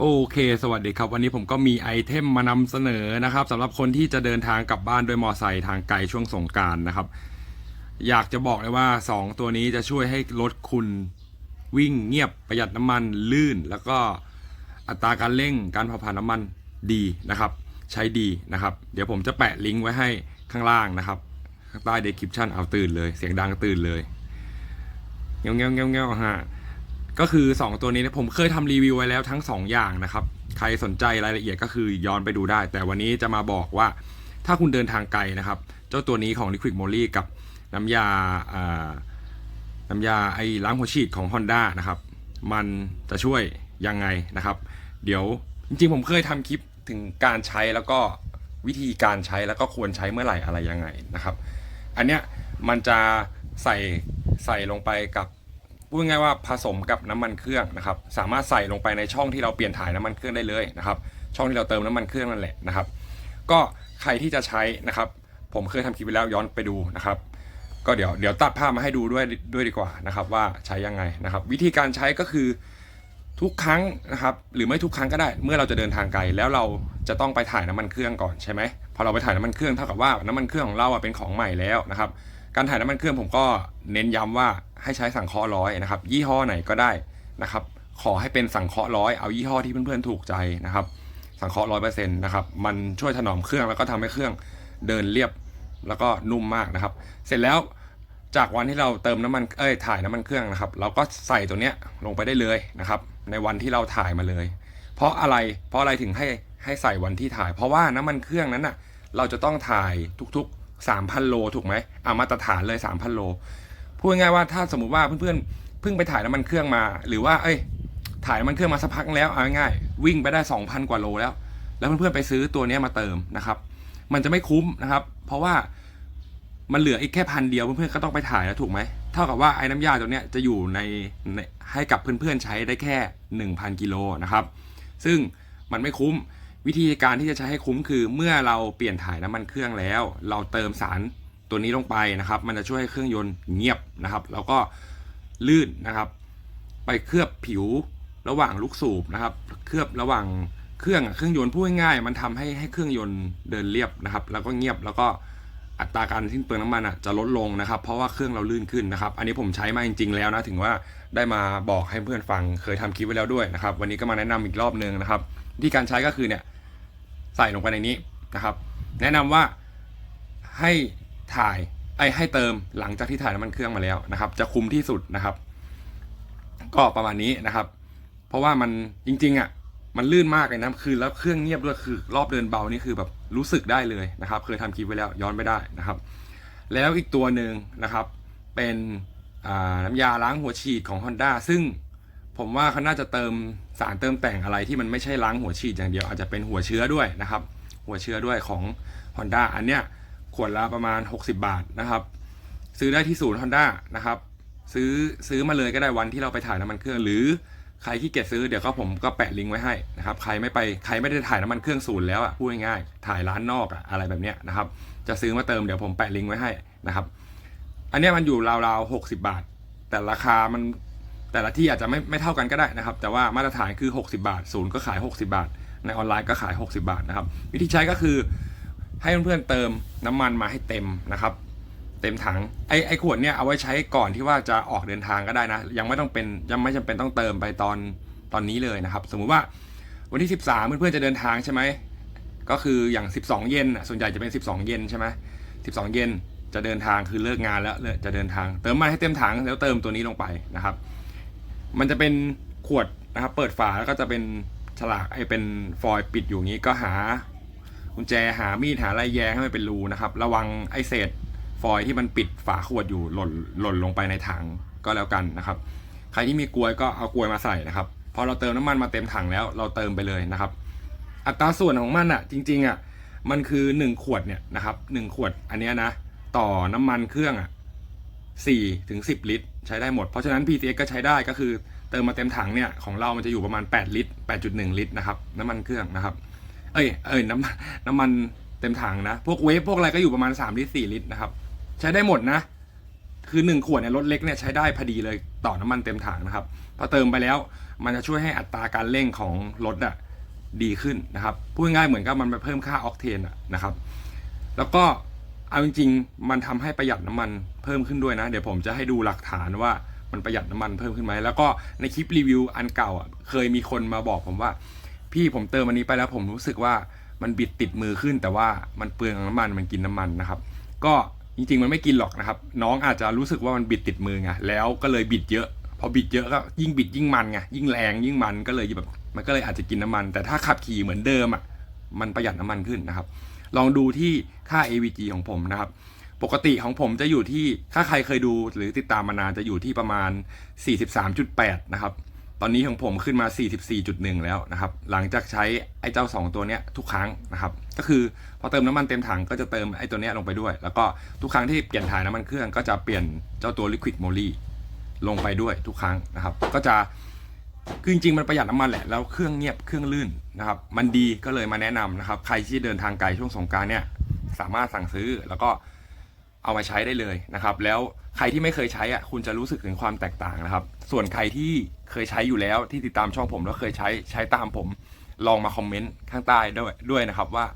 โอเค สวัสดีครับ วันนี้ผมก็มีไอเทมมานำเสนอนะครับสำหรับคนที่จะเดินทางกลับบ้านด้วยมอไซค์ทางไกลช่วงสงการนะครับ อยากจะบอกเลยว่า 2 ตัวนี้จะช่วยให้รถคุณวิ่งเงียบประหยัดน้ำมันลื่น แล้วก็อัตราการเร่งการเผาผลาญน้ำมันดีนะครับ ใช้ดีนะครับ เดี๋ยวผมจะแปะลิงก์ไว้ให้ข้างล่างนะครับ ข้างใต้เดสคริปชันเอาตื่นเลย เสียงดังตื่นเลยเงี้ยวเงี้ยวเงี้ยวเงี้ยวฮะ ก็คือ 2 ตัวนี้เนยผมเคยทำรีวิวไว้แล้วทั้ง 2 อย่างนะครับ ใครสนใจรายละเอียดก็คือย้อนไปดูได้ แต่วันนี้จะมาบอกว่าถ้าคุณเดินทางไกลนะครับ เจ้าตัวนี้ของ Liquid Moly กับน้ำยาอ่าน้ำยาไอ้ล้างหัวฉีดของ Honda นะครับ มันจะช่วยยังไงนะครับ เดี๋ยวจริงๆผมเคยทำคลิปถึงการใช้แล้วก็วิธีการใช้แล้วก็ควรใช้เมื่อไหร่อะไรยังไงนะครับ อันเนี้ยมันจะใส่ใส่ลงไปกับ พูดง่ายว่าผสมกับน้ำมันเครื่องนะครับ สามารถใส่ลงไปในช่องที่เราเปลี่ยนถ่ายน้ำมันเครื่องได้เลยนะครับ ช่องที่เราเติมน้ำมันเครื่องนั่นแหละนะครับ ก็ใครที่จะใช้นะครับ ผมเคยทำคลิปไปแล้วย้อนไปดูนะครับ ก็เดี๋ยวเดี๋ยวตัดภาพมาให้ดูด้วยด้วยดีกว่านะครับ ว่าใช้ยังไงนะครับ วิธีการใช้ก็คือทุกครั้งนะครับหรือไม่ทุกครั้งก็ได้ เมื่อเราจะเดินทางไกลแล้วเราจะต้องไปถ่ายน้ำมันเครื่องก่อนใช่ไหมพอเราไปถ่ายน้ำมันเครื่องเท่ากับว่าน้ำมันเครื่องของเราเป็นของใหม่แล้วนะครับ การถ่ายน้ำมันเครื่องผมก็เน้นย้ำว่าให้ใช้สังเคราะห์ร้อยนะครับ ยี่ห้อไหนก็ได้นะครับ ขอให้เป็นสังเคราะห์ร้อยเอายี่ห้อที่เพื่อนๆถูกใจนะครับ สังเคราะห์ร้อยเปอร์เซ็นต์นะครับ มันช่วยถนอมเครื่องแล้วก็ทำให้เครื่องเดินเรียบแล้วก็นุ่มมากนะครับ เสร็จแล้วจากวันที่เราเติมน้ำมันเอ้ยถ่ายน้ำมันเครื่องนะครับ เราก็ใส่ตัวเนี้ยลงไปได้เลยนะครับ ในวันที่เราถ่ายมาเลย เพราะอะไรเพราะอะไรถึงให้ให้ใส่วันที่ถ่าย เพราะว่าน้ำมันเครื่องนั้นน่ะเราจะต้องถ่ายทุกๆ 3,000 โลถูกไหมอ่ามาตรฐานเลย 3,000 โล พูดง่ายว่าถ้าสมมุติว่าเพื่อนๆเพิ่งไปถ่ายน้ำมันเครื่องมา หรือว่าเอ้ยถ่ายน้ำมันเครื่องมาสักพักแล้วเอาง่ายๆวิ่งไปได้ 2,000 กว่าโลแล้ว แล้วเพื่อนๆไปซื้อตัวนี้มาเติมนะครับ มันจะไม่คุ้มนะครับ เพราะว่ามันเหลืออีกแค่พันเดียวเพื่อนๆก็ต้องไปถ่ายแล้วถูกไหมเท่ากับว่าไอ้น้ำยาตัวเนี้ยจะอยู่ในในให้กับเพื่อนๆใช้ได้แค่ 1,000 กิโลนะครับ ซึ่งมันไม่คุ้ม วิธีการที่จะใช้ให้คุ้มคือเมื่อเราเปลี่ยนถ่ายน้ำมันเครื่องแล้ว เราเติมสารตัวนี้ลงไปนะครับ มันจะช่วยให้เครื่องยนต์เงียบนะครับ แล้วก็ลื่นนะครับ ไปเคลือบผิวระหว่างลูกสูบนะครับ เคลือบระหว่างเครื่องเครื่องยนต์พูดง่ายๆมันทำให้ให้เครื่องยนต์เดินเรียบนะครับ แล้วก็เงียบแล้วก็อัตราการสิ้นเปลืองน้ำมันอะจะลดลงนะครับ เพราะว่าเครื่องเราลื่นขึ้นนะครับ อันนี้ผมใช้มาจริง ๆ แล้วนะถึงว่าได้มาบอกให้เพื่อนฟังเคยทำคลิปไว้แล้วด้วยนะครับ วันนี้ก็มาแนะนำอีกรอบนึงนะครับวิธีการใช้ก็คือเนี่ย ใส่ลงไปในนี้นะครับ แนะนำว่าให้ถ่ายไอ้ให้เติมหลังจากที่ถ่ายน้ำมันเครื่องมาแล้วนะครับ จะคุ้มที่สุดนะครับ ก็ประมาณนี้นะครับ เพราะว่ามันจริงๆอะมันลื่นมากเลยนะคือแล้วเครื่องเงียบด้วยคือ รอบเดินเบานี่คือแบบรู้สึกได้เลยนะครับ เคยทำคลิปไว้แล้วย้อนไปได้นะครับ แล้วอีกตัวหนึ่งนะครับ เป็นน้ำยาล้างหัวฉีดของ Honda ซึ่ง ผมว่าเขาน่าจะเติมสารเติมแต่งอะไรที่มันไม่ใช่ล้างหัวฉีดอย่างเดียวอาจจะเป็นหัวเชื้อด้วยนะครับ หัวเชื้อด้วยของ Honda อันเนี้ยขวดละประมาณ 60 บาทนะครับ ซื้อได้ที่ศูนย์ Honda นะครับ ซื้อซื้อมาเลยก็ได้วันที่เราไปถ่ายน้ำมันเครื่อง หรือใครขี้เกียจซื้อเดี๋ยวก็ผมก็แปะลิงก์ไว้ให้นะครับใครไม่ไปใครไม่ได้ถ่ายน้ำมันเครื่องศูนย์แล้วอะพูดง่ายๆถ่ายร้านนอกอะอะไรแบบเนี้ยนะครับ จะซื้อมาเติมเดี๋ยวผมแปะลิงก์ไว้ให้นะครับ อันเนี้ยมันอยู่ราวๆหกสิบาท แต่ราคามัน แต่ละที่อาจจะไม่ไม่เท่ากันก็ได้นะครับ แต่ว่ามาตรฐานคือ 60 บาทศูนย์ก็ขาย 60 บาท ในออนไลน์ก็ขาย 60 บาทนะครับ วิธีใช้ก็คือให้เพื่อนๆเติมน้ำมันมาให้เต็มนะครับ เต็มถังไอ้ไอ้ขวดเนี่ยเอาไว้ใช้ก่อนที่ว่าจะออกเดินทางก็ได้นะ ยังไม่ต้องเป็นยังไม่จำเป็นต้องเติมไปตอนตอนนี้เลยนะครับ สมมุติว่าวันที่ 13 เพื่อนๆจะเดินทางใช่ไหมก็คืออย่าง 12 เย็นส่วนใหญ่จะเป็น 12 เย็นใช่ไหม12 เย็นจะเดินทางคือเลิกงานแล้วจะเดินทาง เติมมันให้เต็มถังแล้วเติมตัวนี้ลงไปนะครับ มันจะเป็นขวดนะครับ เปิดฝาแล้วก็จะเป็นฉลากไอ้เป็นฟอยล์ปิดอยู่อย่างนี้ก็หากุญแจหามีดหาอะไรแยงให้มันเป็นรูนะครับ ระวังไอ้เศษฟอยล์ที่มันปิดฝาขวดอยู่หล่นหล่นลงไปในถังก็แล้วกันนะครับ ใครที่มีกลวยก็เอากลวยมาใส่นะครับพอเราเติมน้ำมันมาเต็มถังแล้วเราเติมไปเลยนะครับ อัตราส่วนของมันอะ จริงๆอะมันคือหนึ่งขวดเนี่ยนะครับหนึ่งขวดอันนี้นะ ต่อน้ำมันเครื่องอะ สี่ถึงสิบลิตร ใช้ได้หมด เพราะฉะนั้น PCX ก็ใช้ได้ก็คือเติมมาเต็มถังเนี่ยของเรามันจะอยู่ประมาณ 8 ลิตร 8.1 ลิตรนะครับน้ำมันเครื่องนะครับ เอ้ยเอ้ยน้ำน้ำมันเต็มถังนะพวกเวฟพวกอะไรก็อยู่ประมาณ 3 ลิตร 4 ลิตรนะครับใช้ได้หมดนะ คือหนึ่งขวดเนี่ยรถเล็กเนี่ยใช้ได้พอดีเลยต่อน้ำมันเต็มถังนะครับพอเติมไปแล้วมันจะช่วยให้อัตราการเร่งของรถอะดีขึ้นนะครับพูดง่ายเหมือนกับมันไปเพิ่มค่าออกเทนอะนะครับ แล้วก็ เอาจริงๆ มันทำให้ประหยัดน้ำมันเพิ่มขึ้นด้วยนะ เดี๋ยวผมจะให้ดูหลักฐานว่ามันประหยัดน้ำมันเพิ่มขึ้นไหมแล้วก็ในคลิปรีวิวอันเก่าอะเคยมีคนมาบอกผมว่า พี่ผมเติมอันนี้ไปแล้วผมรู้สึกว่ามันบิดติดมือขึ้น แต่ว่ามันเปลืองน้ำมันมันกินน้ำมันนะครับ ก็จริงๆ มันไม่กินหรอกนะครับ น้องอาจจะรู้สึกว่ามันบิดติดมือไงแล้วก็เลยบิดเยอะ พอบิดเยอะก็ยิ่งบิดยิ่งมันไงยิ่งแรงยิ่งมันก็เลยแบบมันก็เลยอาจจะกินน้ำมัน แต่ถ้าขับขี่เหมือนเดิมอะมันประหยัดน้ำมันขึ้นนะครับ ลองดูที่ค่า AVG ของผมนะครับ ปกติของผมจะอยู่ที่ถ้าใครเคยดูหรือติดตามมานานจะอยู่ที่ประมาณ 43.8 นะครับ ตอนนี้ของผมขึ้นมา 44.1 แล้วนะครับ หลังจากใช้ไอ้เจ้า 2 ตัวเนี้ยทุกครั้งนะครับ ก็คือพอเติมน้ำมันเต็มถังก็จะเติมไอ้ตัวเนี้ยลงไปด้วย แล้วก็ทุกครั้งที่เปลี่ยนถ่ายน้ำมันเครื่องก็จะเปลี่ยนเจ้าตัว Liquid Moly ลงไปด้วยทุกครั้งนะครับ ก็จะ คือจริงๆมันประหยัดน้ำมันแหละแล้วเครื่องเงียบเครื่องลื่นนะครับ มันดีก็เลยมาแนะนำนะครับ ใครที่เดินทางไกลช่วงสงการเนี่ย สามารถสั่งซื้อแล้วก็เอามาใช้ได้เลยนะครับ แล้วใครที่ไม่เคยใช้อะคุณจะรู้สึกถึงความแตกต่างนะครับ ส่วนใครที่เคยใช้อยู่แล้วที่ติดตามช่องผมแล้วเคยใช้ใช้ตามผมลองมาคอมเมนต์ข้างใต้ด้วยด้วยนะครับว่า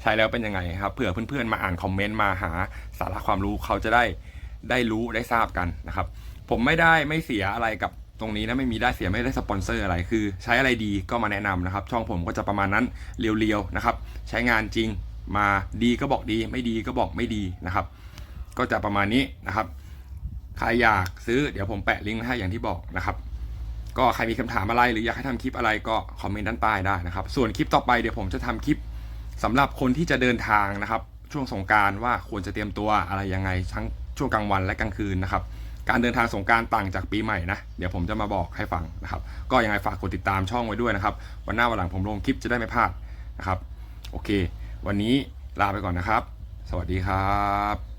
ใช้แล้วเป็นยังไงครับเผื่อเพื่อนๆมาอ่านคอมเมนต์มาหาสาระความรู้เขาจะได้ได้รู้ได้ทราบกันนะครับ ผมไม่ได้ไม่เสียอะไรกับ ตรงนี้นะไม่มีได้เสียไม่ได้สปอนเซอร์อะไร คือใช้อะไรดีก็มาแนะนำนะครับ ช่องผมก็จะประมาณนั้นเรียวๆนะครับ ใช้งานจริงมาดีก็บอกดี ไม่ดีก็บอกไม่ดีนะครับ ก็จะประมาณนี้นะครับ ใครอยากซื้อเดี๋ยวผมแปะลิงก์ไว้ให้อย่างที่บอกนะครับ ก็ใครมีคำถามอะไรหรืออยากให้ทำคลิปอะไรก็คอมเมนต์ด้านใต้ได้นะครับ ส่วนคลิปต่อไปเดี๋ยวผมจะทำคลิปสำหรับคนที่จะเดินทางนะครับ ช่วงสงการว่าควรจะเตรียมตัวอะไรยังไงทั้งช่วงกลางวันและกลางคืนนะครับ การเดินทางสงการต่างจากปีใหม่นะ เดี๋ยวผมจะมาบอกให้ฟังนะครับ ก็ยังไงฝากกดติดตามช่องไว้ด้วยนะครับ วันหน้าวันหลังผมลงคลิปจะได้ไม่พลาดนะครับ โอเค วันนี้ลาไปก่อนนะครับ สวัสดีครับ